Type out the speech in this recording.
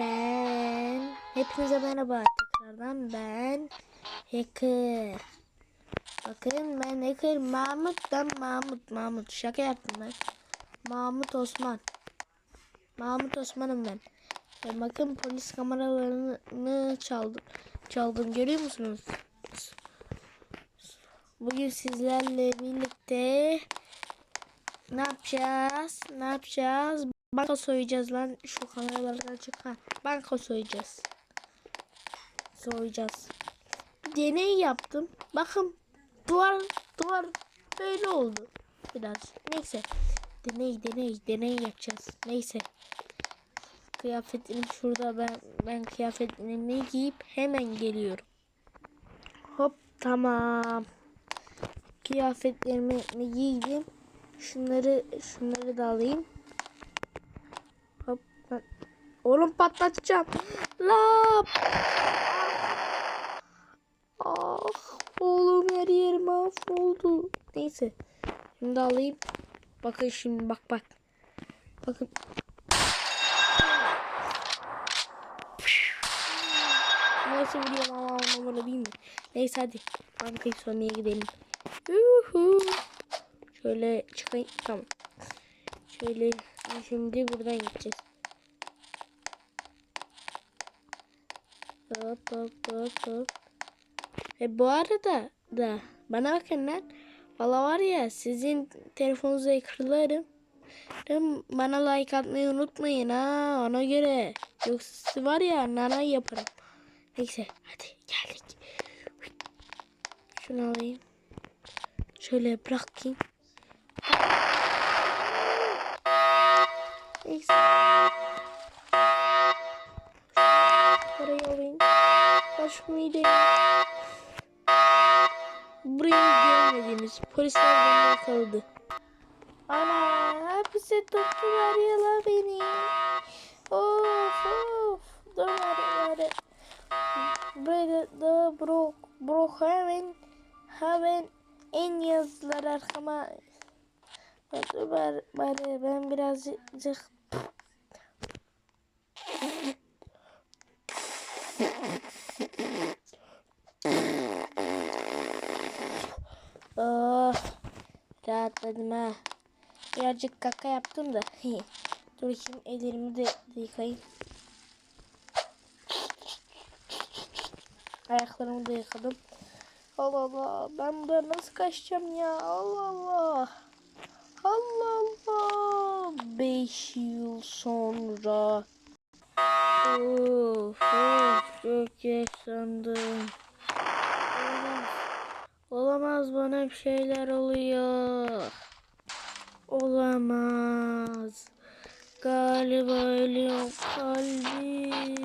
Ben hepinize merhaba tekrardan ben Hacker. Bakın ben Hacker Mahmut ben Mahmut Mahmut şaka yaptım ben. Mahmut Osman. Mahmut Osman'ım ben. E, bakın polis kameralarını çaldım. Çaldım görüyor musunuz? Bugün sizlerle birlikte ne yapacağız? Ne yapacağız? Banka soyacağız lan. Şu kameralardan çık. Ha, banka soyacağız. Soyacağız. Deney yaptım. Bakın duvar duvar böyle oldu. Biraz. Neyse. Deney deney deney yapacağız. Neyse. Kıyafetimi şurada ben ben kıyafetimi giyip hemen geliyorum. Hop tamam. Kıyafetlerimi giydim. Şunları şunları da alayım. Hop. ben- Oğlum patlatacağım. Lap. Ah. Oğlum her yerim mahvoldu. Neyse. Şimdi alayım. Bakın şimdi bak bak. Bakın. Nasıl vuruyorum ama değil mi? Neyse hadi. Bankayı soymaya gidelim. Yuhu. Şöyle çıkayım. Tamam. Şöyle şimdi buradan gideceğiz. Hop hop hop hop. E bu arada da bana bakın lan. Valla var ya sizin telefonunuza yıkırlarım. Bana like atmayı unutmayın ha ona göre. Yoksa var ya nanay yaparım. Neyse hadi geldik. Şunu alayım. Şöyle bırakayım. Neyse. Parayı alayım. Başımı Burayı görmediniz. Polisler beni yakaladı. Ana hapise tuttular ya beni. Of of. Dur bari bari. Böyle da bro bro hemen hemen en yazılar arkama. Dur bari, bari ben birazcık Oh, rahatladım ha. Birazcık kaka yaptım da. Dur şimdi ellerimi de yıkayayım. Ayaklarımı da yıkadım. Allah Allah. Ben buradan nasıl kaçacağım ya? Allah. Allah Allah. Beş yıl sonra. Of of çok yaşlandım. Olamaz. Olamaz bana bir şeyler oluyor. Olamaz. Galiba ölüyorum kalbim.